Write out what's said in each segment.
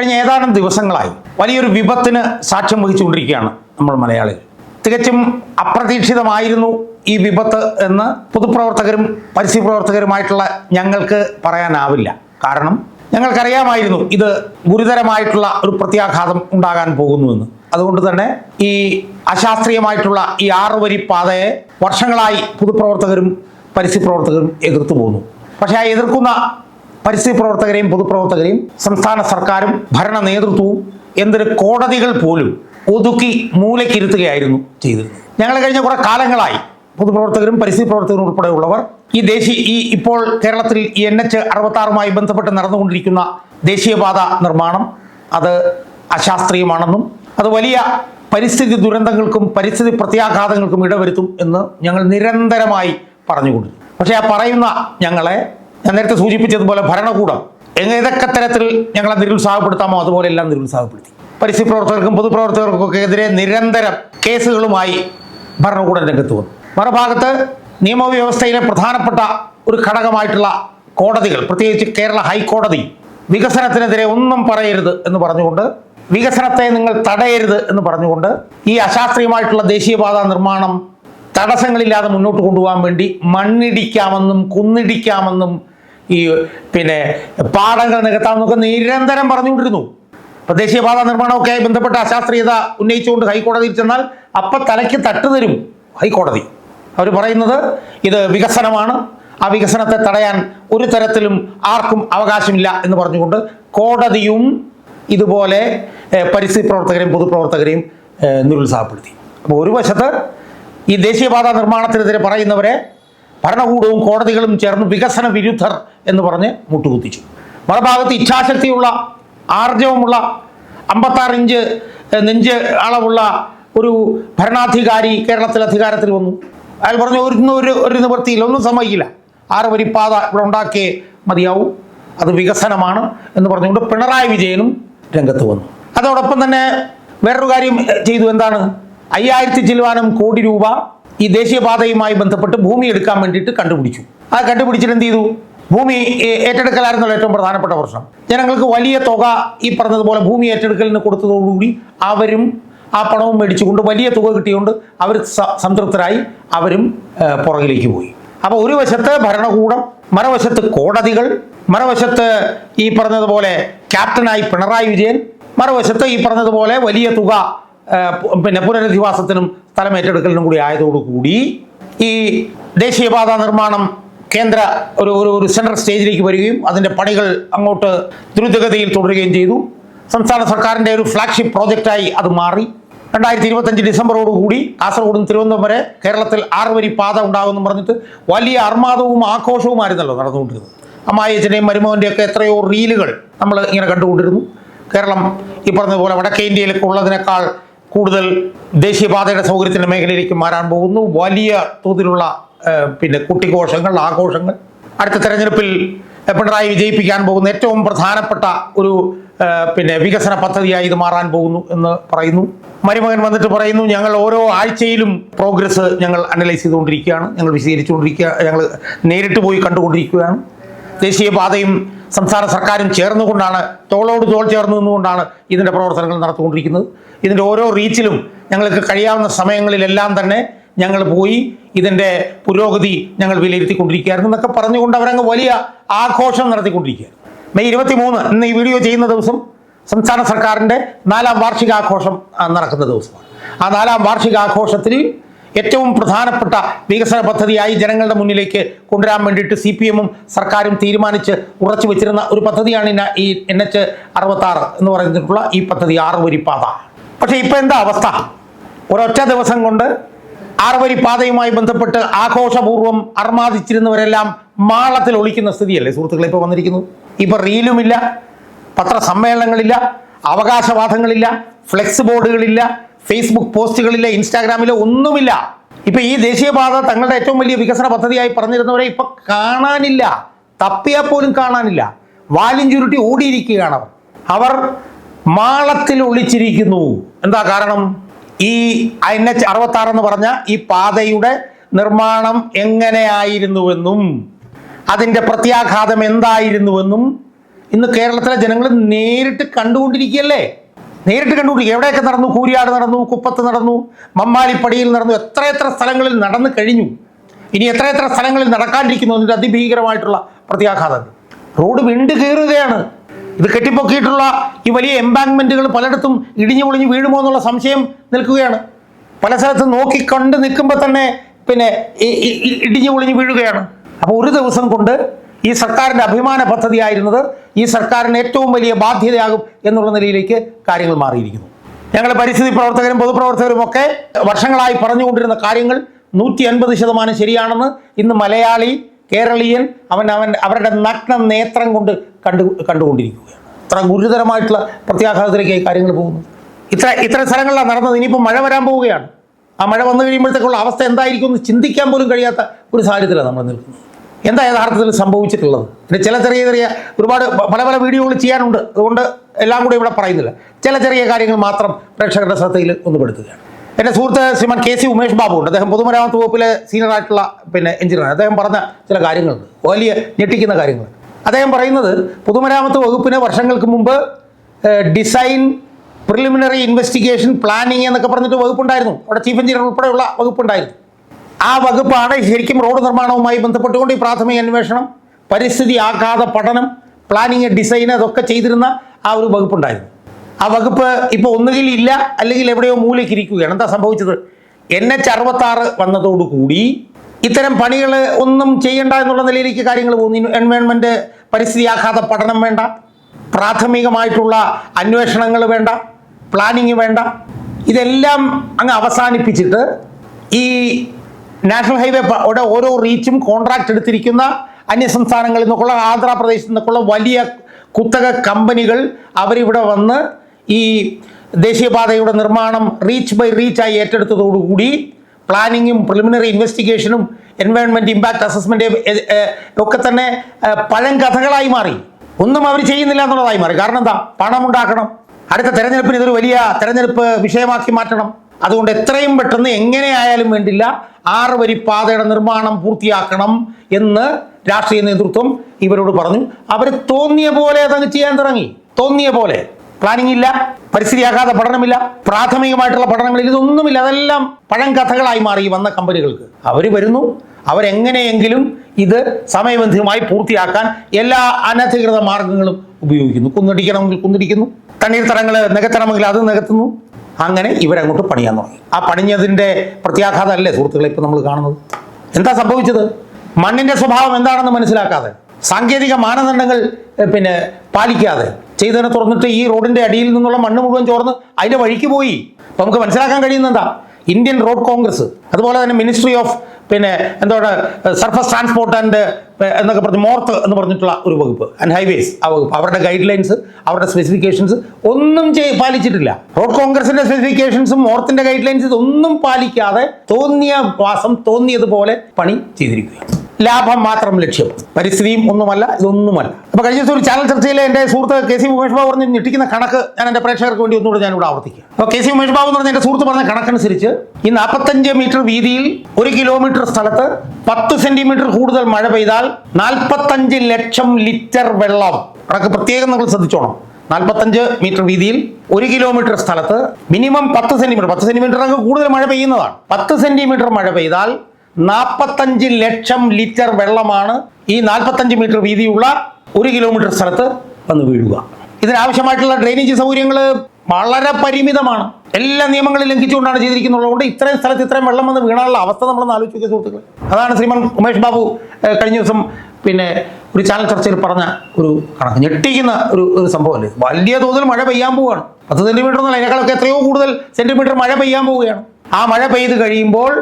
കഴിഞ്ഞ ഏതാനും ദിവസങ്ങളായി വലിയൊരു വിപത്തിന് സാക്ഷ്യം വഹിച്ചുകൊണ്ടിരിക്കുകയാണ് നമ്മൾ മലയാളികൾ. തികച്ചും അപ്രതീക്ഷിതമായിരുന്നു ഈ വിപത്ത് എന്ന് പൊതുപ്രവർത്തകരും പരിസ്ഥിതി പ്രവർത്തകരുമായിട്ടുള്ള ഞങ്ങൾക്ക് പറയാനാവില്ല. കാരണം ഞങ്ങൾക്കറിയാമായിരുന്നു ഇത് ഗുരുതരമായിട്ടുള്ള ഒരു പ്രത്യാഘാതം ഉണ്ടാകാൻ പോകുന്നുവെന്ന്. അതുകൊണ്ട് തന്നെ ഈ അശാസ്ത്രീയമായിട്ടുള്ള ഈ ആറുവരി പാതയെ വർഷങ്ങളായി പൊതുപ്രവർത്തകരും പരിസ്ഥിതി പ്രവർത്തകരും എതിർത്തു പോകുന്നു പക്ഷേ ആ എതിർക്കുന്ന പരിസ്ഥിതി പ്രവർത്തകരെയും പൊതുപ്രവർത്തകരെയും സംസ്ഥാന സർക്കാരും ഭരണ നേതൃത്വവും എന്തൊരു കോടതികൾ പോലും ഒതുക്കി മൂലക്കിരുത്തുകയായിരുന്നു ചെയ്തിരുന്നത്. ഞങ്ങൾ കഴിഞ്ഞ കുറെ കാലങ്ങളായി പൊതുപ്രവർത്തകരും പരിസ്ഥിതി പ്രവർത്തകരും ഉൾപ്പെടെയുള്ളവർ ഈ ദേശീയ ഈ ഇപ്പോൾ കേരളത്തിൽ ഈ എൻ എച്ച് അറുപത്താറുമായി ബന്ധപ്പെട്ട് നടന്നുകൊണ്ടിരിക്കുന്ന ദേശീയപാത നിർമ്മാണം അത് അശാസ്ത്രീയമാണെന്നും അത് വലിയ പരിസ്ഥിതി ദുരന്തങ്ങൾക്കും പരിസ്ഥിതി പ്രത്യാഘാതങ്ങൾക്കും ഇടവരുത്തും എന്ന് ഞങ്ങൾ നിരന്തരമായി പറഞ്ഞുകൊണ്ടിരുന്നു. പക്ഷേ ആ പറയുന്ന ഞങ്ങളെ ഞാൻ നേരത്തെ സൂചിപ്പിച്ചതുപോലെ ഭരണകൂടം. എങ്ങ- ഏതൊക്കെ തരത്തിൽ ഞങ്ങളെ നിരുത്സാഹപ്പെടുത്താമോ അതുപോലെ എല്ലാം നിരുത്സാഹപ്പെടുത്തി. പരിസ്ഥിതി പ്രവർത്തകർക്കും പൊതുപ്രവർത്തകർക്കും ഒക്കെ എതിരെ നിരന്തരം കേസുകളുമായി ഭരണകൂടം രംഗത്ത് വന്നു. മറുഭാഗത്ത് നിയമവ്യവസ്ഥയിലെ പ്രധാനപ്പെട്ട ഒരു ഘടകമായിട്ടുള്ള കോടതികൾ പ്രത്യേകിച്ച് കേരള ഹൈക്കോടതി വികസനത്തിനെതിരെ ഒന്നും പറയരുത് എന്ന് പറഞ്ഞുകൊണ്ട് വികസനത്തെ നിങ്ങൾ തടയരുത് എന്ന് പറഞ്ഞുകൊണ്ട് ഈ അശാസ്ത്രീയമായിട്ടുള്ള ദേശീയപാത നിർമ്മാണം തടസ്സങ്ങളില്ലാതെ മുന്നോട്ട് കൊണ്ടുപോകാൻ വേണ്ടി മണ്ണിടിക്കാമെന്നും കുന്നിടിക്കാമെന്നും ഈ പിന്നെ പാടങ്ങൾ നികത്താമെന്നൊക്കെ നിരന്തരം പറഞ്ഞുകൊണ്ടിരുന്നു. ഇപ്പൊ ദേശീയപാത നിർമ്മാണമൊക്കെ ബന്ധപ്പെട്ട അശാസ്ത്രീയത ഉന്നയിച്ചുകൊണ്ട് ഹൈക്കോടതിയിൽ ചെന്നാൽ അപ്പൊ തലയ്ക്ക് തട്ട് തരും ഹൈക്കോടതി. അവർ പറയുന്നത് ഇത് വികസനമാണ്. ആ വികസനത്തെ തടയാൻ ഒരു തരത്തിലും ആർക്കും അവകാശമില്ല എന്ന് പറഞ്ഞുകൊണ്ട് കോടതിയും ഇതുപോലെ പരിസ്ഥിതി പ്രവർത്തകരെയും പൊതുപ്രവർത്തകരെയും നിരുത്സാഹപ്പെടുത്തി. അപ്പോൾ ഒരു വശത്ത് ഈ ദേശീയപാത നിർമ്മാണത്തിനെതിരെ പറയുന്നവരെ ഭരണകൂടവും കോടതികളും ചേർന്ന് വികസന വിരുദ്ധർ എന്ന് പറഞ്ഞ് മുട്ടുകുത്തിച്ചു. മറുഭാഗത്ത് ഇച്ഛാശക്തിയുള്ള ആർജവമുള്ള അമ്പത്താറ് ഇഞ്ച് നെഞ്ച് അളവുള്ള ഒരു ഭരണാധികാരി കേരളത്തിൽ അധികാരത്തിൽ വന്നു. അയാൾ പറഞ്ഞു ഒരു ഒരു ഒരു നിവൃത്തിയില്ല ഒന്നും സമ്മതിക്കില്ല. ആറ് വരി പാത ഇവിടെ ഉണ്ടാക്കിയേ മതിയാവും. അത് വികസനമാണ് എന്ന് പറഞ്ഞുകൊണ്ട് പിണറായി വിജയനും രംഗത്ത് വന്നു. അതോടൊപ്പം തന്നെ വേറൊരു കാര്യം ചെയ്തു. എന്താണ്? അയ്യായിരത്തി ചിലവാനം കോടി രൂപ ഈ ദേശീയപാതയുമായി ബന്ധപ്പെട്ട് ഭൂമി എടുക്കാൻ വേണ്ടിയിട്ട് കണ്ടുപിടിച്ചു. ആ കണ്ടുപിടിച്ചിട്ട് എന്ത് ചെയ്തു? ഭൂമി ഏറ്റെടുക്കലായിരുന്നല്ലോ ഏറ്റവും പ്രധാനപ്പെട്ട പ്രശ്നം. ജനങ്ങൾക്ക് വലിയ തുക ഈ പറഞ്ഞതുപോലെ ഭൂമി ഏറ്റെടുക്കലിന് കൊടുത്തതോടുകൂടി അവരും ആ പണവും മേടിച്ചുകൊണ്ട് വലിയ തുക കിട്ടിയുകൊണ്ട് അവർ സംതൃപ്തരായി അവരും പുറകിലേക്ക് പോയി. അപ്പോൾ ഒരു വശത്ത് ഭരണകൂടം മറുവശത്ത് കോടതികൾ മറുവശത്ത് ഈ പറഞ്ഞതുപോലെ ക്യാപ്റ്റനായി പിണറായി വിജയൻ മറുവശത്ത് ഈ പറഞ്ഞതുപോലെ വലിയ തുക പിന്നെ പുനരധിവാസത്തിനും സ്ഥലം ഏറ്റെടുക്കലിനും കൂടി ആയതോടുകൂടി ഈ ദേശീയപാത നിർമ്മാണം കേന്ദ്ര ഒരു ഒരു ഒരു സെൻട്രൽ സ്റ്റേജിലേക്ക് വരികയും അതിന്റെ പണികൾ അങ്ങോട്ട് ദ്രുതഗതിയിൽ തുടരുകയും ചെയ്തു. സംസ്ഥാന സർക്കാരിന്റെ ഒരു ഫ്ലാഗ്ഷിപ്പ് പ്രോജക്റ്റായി അത് മാറി. രണ്ടായിരത്തി ഇരുപത്തഞ്ച് ഡിസംബറോടുകൂടി കാസർഗോഡും തിരുവനന്തപുരം വരെ കേരളത്തിൽ ആറ് വരി പാത ഉണ്ടാകുമെന്ന് പറഞ്ഞിട്ട് വലിയ അർമാദവും ആഘോഷവുമായിരുന്നല്ലോ നടന്നുകൊണ്ടിരുന്നത്. അമ്മായച്ചന്റെയും മരുമോന്റെയൊക്കെ എത്രയോ റീലുകൾ നമ്മൾ ഇങ്ങനെ കണ്ടുകൊണ്ടിരുന്നു. കേരളം ഈ പറഞ്ഞതുപോലെ വടക്കേ ഇന്ത്യയിലൊക്കെ ഉള്ളതിനേക്കാൾ കൂടുതൽ ദേശീയപാതയുടെ സൗകര്യത്തിന്റെ മേഖലയിലേക്ക് മാറാൻ പോകുന്നു. വലിയ തോതിലുള്ള പിന്നെ കുട്ടിഘോഷങ്ങൾ ആഘോഷങ്ങൾ. അടുത്ത തെരഞ്ഞെടുപ്പിൽ പിണറായി വിജയിപ്പിക്കാൻ പോകുന്ന ഏറ്റവും പ്രധാനപ്പെട്ട ഒരു പിന്നെ വികസന പദ്ധതിയായി ഇത് മാറാൻ പോകുന്നു എന്ന് പറയുന്നു. മരുമകൻ വന്നിട്ട് പറയുന്നു ഞങ്ങൾ ഓരോ ആഴ്ചയിലും പ്രോഗ്രസ് ഞങ്ങൾ അനലൈസ് ചെയ്തുകൊണ്ടിരിക്കുകയാണ്. ഞങ്ങൾ വിശദീകരിച്ചുകൊണ്ടിരിക്കുക ഞങ്ങൾ നേരിട്ട് പോയി കണ്ടുകൊണ്ടിരിക്കുകയാണ്. ദേശീയപാതയും സംസ്ഥാന സർക്കാരും ചേർന്നുകൊണ്ടാണ് തോളോട് തോൾ ചേർന്ന് നിന്നുകൊണ്ടാണ് ഇതിന്റെ പ്രവർത്തനങ്ങൾ നടത്തിക്കൊണ്ടിരിക്കുന്നത് ഇതിന്റെ ഓരോ റീച്ചിലും ഞങ്ങൾക്ക് കഴിയാവുന്ന സമയങ്ങളിലെല്ലാം തന്നെ ഞങ്ങൾ പോയി ഇതിന്റെ പുരോഗതി ഞങ്ങൾ വിലയിരുത്തിക്കൊണ്ടിരിക്കുകയായിരുന്നു എന്നൊക്കെ പറഞ്ഞുകൊണ്ട് അവരങ്ങ് വലിയ ആഘോഷം നടത്തിക്കൊണ്ടിരിക്കുകയാണ്. മെയ് ഇരുപത്തി മൂന്ന് ഇന്ന് ഈ വീഡിയോ ചെയ്യുന്ന ദിവസം സംസ്ഥാന സർക്കാരിന്റെ നാലാം വാർഷികാഘോഷം നടക്കുന്ന ദിവസമാണ്. ആ നാലാം വാർഷികാഘോഷത്തിൽ ഏറ്റവും പ്രധാനപ്പെട്ട വികസന പദ്ധതിയായി ജനങ്ങളുടെ മുന്നിലേക്ക് കൊണ്ടുവരാൻ വേണ്ടിയിട്ട് സി പി എമ്മും സർക്കാരും തീരുമാനിച്ച് ഉറച്ചു വെച്ചിരുന്ന ഒരു പദ്ധതിയാണ് ഈ എൻ എച്ച് അറുപത്തി ആറ് എന്ന് പറഞ്ഞിട്ടുള്ള ഈ പദ്ധതി ആറ് വരി പാത പക്ഷേ ഇപ്പം എന്താ അവസ്ഥ? ഒരൊറ്റ ദിവസം കൊണ്ട് ആറ് വരി പാതയുമായി ബന്ധപ്പെട്ട് ആഘോഷപൂർവം അർമാദിച്ചിരുന്നവരെല്ലാം മാളത്തിൽ ഒളിക്കുന്ന സ്ഥിതിയല്ലേ സുഹൃത്തുക്കളെ ഇപ്പോൾ വന്നിരിക്കുന്നു ഇപ്പൊ റീലുമില്ല പത്രസമ്മേളനങ്ങളില്ല അവകാശവാദങ്ങളില്ല ഫ്ലെക്സ് ബോർഡുകളില്ല ഫേസ്ബുക്ക് പോസ്റ്റുകളില്ല ഇൻസ്റ്റാഗ്രാമിലോ ഒന്നുമില്ല. ഇപ്പൊ ഈ ദേശീയപാത തങ്ങളുടെ ഏറ്റവും വലിയ വികസന പദ്ധതിയായി പറഞ്ഞിരുന്നവരെ ഇപ്പൊ കാണാനില്ല. തപ്പിയാൽ പോലും കാണാനില്ല. വാലും ചുരുട്ടി ഓടിയിരിക്കുകയാണ് അവർ. മാളത്തിൽ ഒളിച്ചിരിക്കുന്നു. എന്താ കാരണം? ഈ എൻ എച്ച് അറുപത്തി എന്ന് പറഞ്ഞ ഈ പാതയുടെ നിർമ്മാണം എങ്ങനെയായിരുന്നുവെന്നും അതിന്റെ പ്രത്യാഘാതം എന്തായിരുന്നുവെന്നും ഇന്ന് കേരളത്തിലെ ജനങ്ങൾ നേരിട്ട് കണ്ടുകൊണ്ടിരിക്കുകയല്ലേ? നേരിട്ട് കണ്ടുകൊണ്ടിരിക്കുക എവിടെയൊക്കെ നടന്നു? കൂരിയാട് നടന്നു കുപ്പത്ത് നടന്നു മമ്മാലിപ്പടിയിൽ നടന്നു എത്ര എത്ര സ്ഥലങ്ങളിൽ നടന്നു കഴിഞ്ഞു? ഇനി എത്ര എത്ര സ്ഥലങ്ങളിൽ നടക്കാണ്ടിരിക്കുന്നു അതിന്റെ അതിഭീകരമായിട്ടുള്ള പ്രത്യാഘാതങ്ങൾ. റോഡ് വിണ്ട് കീറുകയാണ് ഇത് കെട്ടിപ്പൊക്കിയിട്ടുള്ള ഈ വലിയ എംബാങ്ക്മെന്റുകൾ പലയിടത്തും ഇടിഞ്ഞു പൊളിഞ്ഞ് വീഴുമോ എന്നുള്ള സംശയം നിൽക്കുകയാണ്. പല സ്ഥലത്തും നോക്കിക്കണ്ട് നിൽക്കുമ്പോൾ തന്നെ പിന്നെ ഇടിഞ്ഞു പൊളിഞ്ഞ് വീഴുകയാണ്. അപ്പോൾ ഒരു ദിവസം കൊണ്ട് ഈ സർക്കാരിന്റെ അഭിമാന പദ്ധതിയായിരുന്നത് ഈ സർക്കാരിന് ഏറ്റവും വലിയ ബാധ്യതയാകും എന്നുള്ള നിലയിലേക്ക് കാര്യങ്ങൾ മാറിയിരിക്കുന്നു. ഞങ്ങളുടെ പരിസ്ഥിതി പ്രവർത്തകരും പൊതുപ്രവർത്തകരും ഒക്കെ വർഷങ്ങളായി പറഞ്ഞുകൊണ്ടിരുന്ന കാര്യങ്ങൾ നൂറ്റി അൻപത് ശതമാനം ശരിയാണെന്ന് ഇന്ന് മലയാളി കേരളീയൻ അവൻ അവൻ അവരുടെ നഗ്ന നേത്രം കൊണ്ട് കണ്ടു കണ്ടുകൊണ്ടിരിക്കുകയാണ്. ഇത്ര ഗുരുതരമായിട്ടുള്ള പ്രത്യാഘാതത്തിലേക്ക് ഈ കാര്യങ്ങൾ പോകുന്നു. ഇത്ര ഇത്ര സ്ഥലങ്ങളിലാണ് നടന്നത്. ഇനിയിപ്പോൾ മഴ വരാൻ പോവുകയാണ്. ആ മഴ വന്നു കഴിയുമ്പോഴത്തേക്കുള്ള അവസ്ഥ എന്തായിരിക്കും എന്ന് ചിന്തിക്കാൻ പോലും കഴിയാത്ത ഒരു സാഹചര്യത്തിലാണ് നമ്മൾ നിൽക്കുന്നത്. എന്താ യഥാർത്ഥത്തിൽ സംഭവിച്ചിട്ടുള്ളത്? പിന്നെ ചില ചെറിയ ചെറിയ ഒരുപാട് പല പല വീഡിയോകൾ ചെയ്യാനുണ്ട്. അതുകൊണ്ട് എല്ലാം കൂടി ഇവിടെ പറയുന്നില്ല. ചില ചെറിയ കാര്യങ്ങൾ മാത്രം പ്രേക്ഷകരുടെ ശ്രദ്ധയിൽ ഒന്ന് പെടുത്തുകയാണ് എന്റെ സുഹൃത്ത് ശ്രീമാൻ കെ സി ഉമേഷ് ബാബു ഉണ്ട്. അദ്ദേഹം പൊതുമരാമത്ത് വകുപ്പിലെ സീനിയർ ആയിട്ടുള്ള പിന്നെ എഞ്ചിനീയർ അദ്ദേഹം പറഞ്ഞ ചില കാര്യങ്ങളുണ്ട്. വലിയ ഞെട്ടിക്കുന്ന കാര്യങ്ങൾ. അദ്ദേഹം പറയുന്നത് പൊതുമരാമത്ത് വകുപ്പിന് വർഷങ്ങൾക്ക് മുമ്പ് ഡിസൈൻ പ്രിലിമിനറി ഇൻവെസ്റ്റിഗേഷൻ പ്ലാനിങ് എന്നൊക്കെ പറഞ്ഞിട്ട് വകുപ്പുണ്ടായിരുന്നു. അവിടെ ചീഫ് എഞ്ചിനീയർ ഉൾപ്പെടെയുള്ള വകുപ്പുണ്ടായിരുന്നു. ആ വകുപ്പാണ് ശരിക്കും റോഡ് നിർമ്മാണവുമായി ബന്ധപ്പെട്ടുകൊണ്ട് ഈ പ്രാഥമിക അന്വേഷണം പരിസ്ഥിതി ആഘാത പഠനം പ്ലാനിങ് ഡിസൈൻ അതൊക്കെ ചെയ്തിരുന്ന ആ ഒരു വകുപ്പുണ്ടായിരുന്നു. ആ വകുപ്പ് ഇപ്പോൾ ഒന്നുകിൽ ഇല്ല അല്ലെങ്കിൽ എവിടെയോ മൂലയ്ക്ക് ഇരിക്കുകയാണ്. എന്താ സംഭവിച്ചത്? എൻ എച്ച് അറുപത്തി ആറ് വന്നതോടുകൂടി ഇത്തരം പണികൾ ഒന്നും ചെയ്യണ്ട എന്നുള്ള നിലയിലേക്ക് കാര്യങ്ങൾ പോകുന്നു. എൻവയോൺമെന്റ് പരിസ്ഥിതി ആഘാത പഠനം വേണ്ട പ്രാഥമികമായിട്ടുള്ള അന്വേഷണങ്ങൾ വേണ്ട പ്ലാനിങ് വേണ്ട. ഇതെല്ലാം അങ്ങ് അവസാനിപ്പിച്ചിട്ട് ഈ നാഷണൽ ഹൈവേ യുടെ ഓരോ റീച്ചും കോൺട്രാക്ട് എടുത്തിരിക്കുന്ന അന്യസംസ്ഥാനങ്ങളിൽ നിന്നൊക്കെയുള്ള ആന്ധ്രാപ്രദേശിൽ നിന്നൊക്കെയുള്ള വലിയ കുത്തക കമ്പനികൾ അവരിവിടെ വന്ന് ഈ ദേശീയപാതയുടെ നിർമ്മാണം റീച്ച് ബൈ റീച്ചായി ഏറ്റെടുത്തതോടുകൂടി പ്ലാനിങ്ങും പ്രിലിമിനറി ഇൻവെസ്റ്റിഗേഷനും എൻവയോൺമെന്റ് ഇമ്പാക്ട് അസസ്മെന്റ് ഒക്കെ തന്നെ പഴം കഥകളായി മാറി. ഒന്നും അവർ ചെയ്യുന്നില്ല എന്നുള്ളതായി മാറി. കാരണം എന്താ? പണം ഉണ്ടാക്കണം അടുത്ത തെരഞ്ഞെടുപ്പിന് ഇതൊരു വലിയ തെരഞ്ഞെടുപ്പ് വിഷയമാക്കി മാറ്റണം. അതുകൊണ്ട് എത്രയും പെട്ടെന്ന് എങ്ങനെയായാലും വേണ്ടില്ല ആറ് വരി പാതയുടെ നിർമ്മാണം പൂർത്തിയാക്കണം എന്ന് രാഷ്ട്രീയ നേതൃത്വം ഇവരോട് പറഞ്ഞു. അവർ തോന്നിയ പോലെ അതങ്ങ് ചെയ്യാൻ തുടങ്ങി. തോന്നിയ പോലെ. പ്ലാനിംഗ് ഇല്ല പരിസ്ഥിതിയാകാതെ പഠനമില്ല പ്രാഥമികമായിട്ടുള്ള പഠനങ്ങളിൽ ഇതൊന്നുമില്ല. അതെല്ലാം പഴം കഥകളായി മാറി വന്ന കമ്പനികൾക്ക്. അവർ വരുന്നു. അവരെങ്ങനെയെങ്കിലും ഇത് സമയബന്ധിതമായി പൂർത്തിയാക്കാൻ എല്ലാ അനധികൃത മാർഗങ്ങളും ഉപയോഗിക്കുന്നു. കുന്നിടിക്കണമെങ്കിൽ കുന്നിടിക്കുന്നു. തണ്ണീർത്തടങ്ങൾ നികത്തണമെങ്കിൽ അത് നികത്തുന്നു. അങ്ങനെ ഇവരങ്ങോട്ട് പണിയാൻ തുടങ്ങി. ആ പണിഞ്ഞതിന്റെ പ്രത്യാഘാതമല്ലേ സുഹൃത്തുക്കളെ ഇപ്പം നമ്മൾ കാണുന്നത്? എന്താ സംഭവിച്ചത്? മണ്ണിന്റെ സ്വഭാവം എന്താണെന്ന് മനസ്സിലാക്കാതെ സാങ്കേതിക മാനദണ്ഡങ്ങൾ പിന്നെ പാലിക്കാതെ ചെയ്തതിനെ തുറന്നിട്ട് ഈ റോഡിന്റെ അടിയിൽ നിന്നുള്ള മണ്ണ് മുഴുവൻ ചോർന്ന് അതിന്റെ വഴിക്ക് പോയി. നമുക്ക് മനസ്സിലാക്കാൻ കഴിയുന്നത് എന്താ? ഇന്ത്യൻ റോഡ് കോൺഗ്രസ് അതുപോലെ തന്നെ മിനിസ്ട്രി ഓഫ് പിന്നെ എന്താണ് സർഫസ് ട്രാൻസ്പോർട്ട് ആൻഡ് എന്നൊക്കെ പറഞ്ഞ് മോർത്ത് എന്ന് പറഞ്ഞിട്ടുള്ള ഒരു വകുപ്പ് ആൻഡ് ഹൈവേസ് ആ വകുപ്പ്. അവരുടെ ഗൈഡ് ലൈൻസ് അവരുടെ സ്പെസിഫിക്കേഷൻസ് ഒന്നും ചെയ് പാലിച്ചിട്ടില്ല. റോഡ് കോൺഗ്രസിന്റെ സ്പെസിഫിക്കേഷൻസും മോർത്തിന്റെ ഗൈഡ് ലൈൻസ് ഇതൊന്നും പാലിക്കാതെ തോന്നിയ വാസം തോന്നിയതുപോലെ പണി ചെയ്തിരിക്കുകയാണ്. ലാഭം മാത്രം ലക്ഷ്യം. പരിസ്ഥിതിയും ഒന്നുമല്ല ഇതൊന്നുമല്ല. അപ്പൊ കഴിഞ്ഞ ദിവസം ഒരു ചാനൽ ചർച്ചയിൽ എന്റെ സുഹൃത്ത് കെ സി ഉമേഷ് ബാബു പറഞ്ഞ് ഞെട്ടിക്കുന്ന കണക്ക് ഞാൻ എന്റെ പ്രേക്ഷകർക്ക് വേണ്ടി ഒന്നുകൂടെ ഞാനിവിടെ ആവർത്തിക്കുക അപ്പോൾ കെ സി ഉമേഷ് ബാബു എന്ന് പറഞ്ഞ എന്റെ സുഹൃത്ത് പറഞ്ഞ കണക്കനുസരിച്ച് ഈ നാൽപ്പത്തഞ്ച് മീറ്റർ വീതിയിൽ ഒരു കിലോമീറ്റർ സ്ഥലത്ത് പത്ത് സെന്റിമീറ്റർ കൂടുതൽ മഴ പെയ്താൽ നാൽപ്പത്തഞ്ച് ലക്ഷം ലിറ്റർ വെള്ളം കണക്ക് പ്രത്യേകം നിങ്ങൾ ശ്രദ്ധിച്ചോണം. നാൽപ്പത്തഞ്ച് മീറ്റർ വീതിയിൽ ഒരു കിലോമീറ്റർ സ്ഥലത്ത് മിനിമം പത്ത് സെന്റിമീറ്റർ പത്ത് സെന്റിമീറ്റർ കൂടുതൽ മഴ പെയ്യുന്നതാണ്. പത്ത് സെന്റിമീറ്റർ മഴ പെയ്താൽ നാൽപ്പത്തഞ്ച് ലക്ഷം ലിറ്റർ വെള്ളമാണ് ഈ നാൽപ്പത്തഞ്ച് മീറ്റർ വീതിയുള്ള ഒരു കിലോമീറ്റർ സ്ഥലത്ത് വന്ന് വീഴുക. ഇതിനാവശ്യമായിട്ടുള്ള ഡ്രെയിനേജ് സൗകര്യങ്ങൾ വളരെ പരിമിതമാണ്. എല്ലാ നിയമങ്ങളും ലംഘിച്ചുകൊണ്ടാണ് ചെയ്തിരിക്കുന്നുള്ളതുകൊണ്ട് ഇത്രയും സ്ഥലത്ത് ഇത്രയും വെള്ളം വന്ന് വീണാനുള്ള അവസ്ഥ നമ്മളൊന്ന് ആലോചിക്കുക സുഹൃത്തുക്കൾ അതാണ് ശ്രീമാൻ ഉമേഷ് ബാബു കഴിഞ്ഞ ദിവസം പിന്നെ ഒരു ചാനൽ ചർച്ചയിൽ പറഞ്ഞ ഒരു കണക്ക്. ഞെട്ടിക്കുന്ന ഒരു ഒരു സംഭവമല്ലേ? വലിയ തോതിൽ മഴ പെയ്യാൻ പോവുകയാണ്. പത്ത് സെന്റിമീറ്റർ എന്നല്ല അതിനേക്കാളൊക്കെ എത്രയോ കൂടുതൽ സെന്റിമീറ്റർ മഴ പെയ്യാൻ പോവുകയാണ്. ആ മഴ പെയ്ത് കഴിയുമ്പോൾ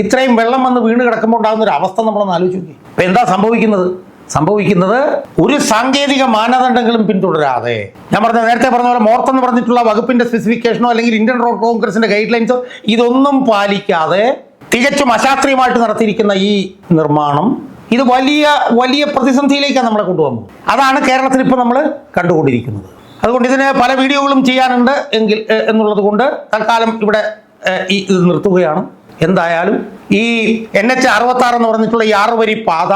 ഇത്രയും വെള്ളം വന്ന് വീണ് കിടക്കുമ്പോൾ ഉണ്ടാകുന്ന ഒരു അവസ്ഥ നമ്മളൊന്ന് ആലോചിച്ച് നോക്കി. ഇപ്പൊ എന്താ സംഭവിക്കുന്നത്? സംഭവിക്കുന്നത് ഒരു സാങ്കേതിക മാനദണ്ഡങ്ങളും പിന്തുടരാതെ. ഞാൻ പറഞ്ഞ നേരത്തെ പറഞ്ഞ പോലെ മോർത്ത് എന്ന് പറഞ്ഞിട്ടുള്ള വകുപ്പിന്റെ സ്പെസിഫിക്കേഷനോ അല്ലെങ്കിൽ ഇന്ത്യൻ റോഡ് കോൺഗ്രസിന്റെ ഗൈഡ് ലൈൻസോ ഇതൊന്നും പാലിക്കാതെ തികച്ചും അശാസ്ത്രീയമായിട്ട് നടത്തിയിരിക്കുന്ന ഈ നിർമ്മാണം ഇത് വലിയ വലിയ പ്രതിസന്ധിയിലേക്കാണ് നമ്മളെ കൊണ്ടുപോകുന്നത് അതാണ് കേരളത്തിൽ ഇപ്പോൾ നമ്മൾ കണ്ടുകൊണ്ടിരിക്കുന്നത്. അതുകൊണ്ട് ഇതിന് പല വീഡിയോകളും ചെയ്യാനുണ്ട് എങ്കിൽ എന്നുള്ളത് കൊണ്ട് തൽക്കാലം ഇവിടെ ഈ ഇത് നിർത്തുകയാണ്. എന്തായാലും ഈ എൻ എച്ച് അറുപത്തി എന്ന് പറഞ്ഞിട്ടുള്ള ഈ ആറ് വരി പാത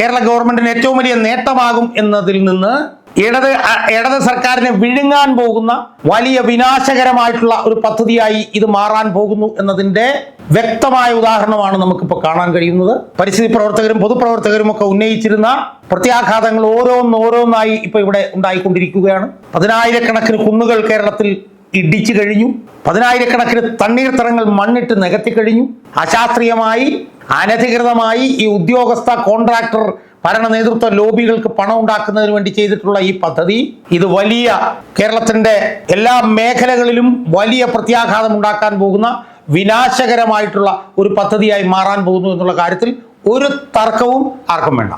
കേരള ഗവൺമെന്റിന് ഏറ്റവും വലിയ നേട്ടമാകും എന്നതിൽ നിന്ന് ഇടത് ഇടത് സർക്കാരിനെ വിഴുങ്ങാൻ പോകുന്ന വലിയ വിനാശകരമായിട്ടുള്ള ഒരു പദ്ധതിയായി ഇത് മാറാൻ പോകുന്നു എന്നതിന്റെ വ്യക്തമായ ഉദാഹരണമാണ് നമുക്കിപ്പോൾ കാണാൻ കഴിയുന്നത്. പരിസ്ഥിതി പ്രവർത്തകരും പൊതുപ്രവർത്തകരും ഒക്കെ ഉന്നയിച്ചിരുന്ന പ്രത്യാഘാതങ്ങൾ ഓരോന്നോരോന്നായി ഇപ്പൊ ഇവിടെ ഉണ്ടായിക്കൊണ്ടിരിക്കുകയാണ്. പതിനായിരക്കണക്കിന് കുന്നുകൾ കേരളത്തിൽ ഇടിച്ചു കഴിഞ്ഞു. പതിനായിരക്കണക്കിന് തണ്ണീർത്തടങ്ങൾ മണ്ണിട്ട് നികത്തി കഴിഞ്ഞു. അശാസ്ത്രീയമായി അനധികൃതമായി ഈ ഉദ്യോഗസ്ഥ കോൺട്രാക്ടർ ഭരണ നേതൃത്വ ലോബികൾക്ക് പണം ഉണ്ടാക്കുന്നതിന് വേണ്ടി ചെയ്തിട്ടുള്ള ഈ പദ്ധതി ഇത് വലിയ കേരളത്തിന്റെ എല്ലാ മേഖലകളിലും വലിയ പ്രത്യാഘാതം ഉണ്ടാക്കാൻ പോകുന്ന വിനാശകരമായിട്ടുള്ള ഒരു പദ്ധതിയായി മാറാൻ പോകുന്നു എന്നുള്ള കാര്യത്തിൽ ഒരു തർക്കവും ആർക്കും വേണ്ട.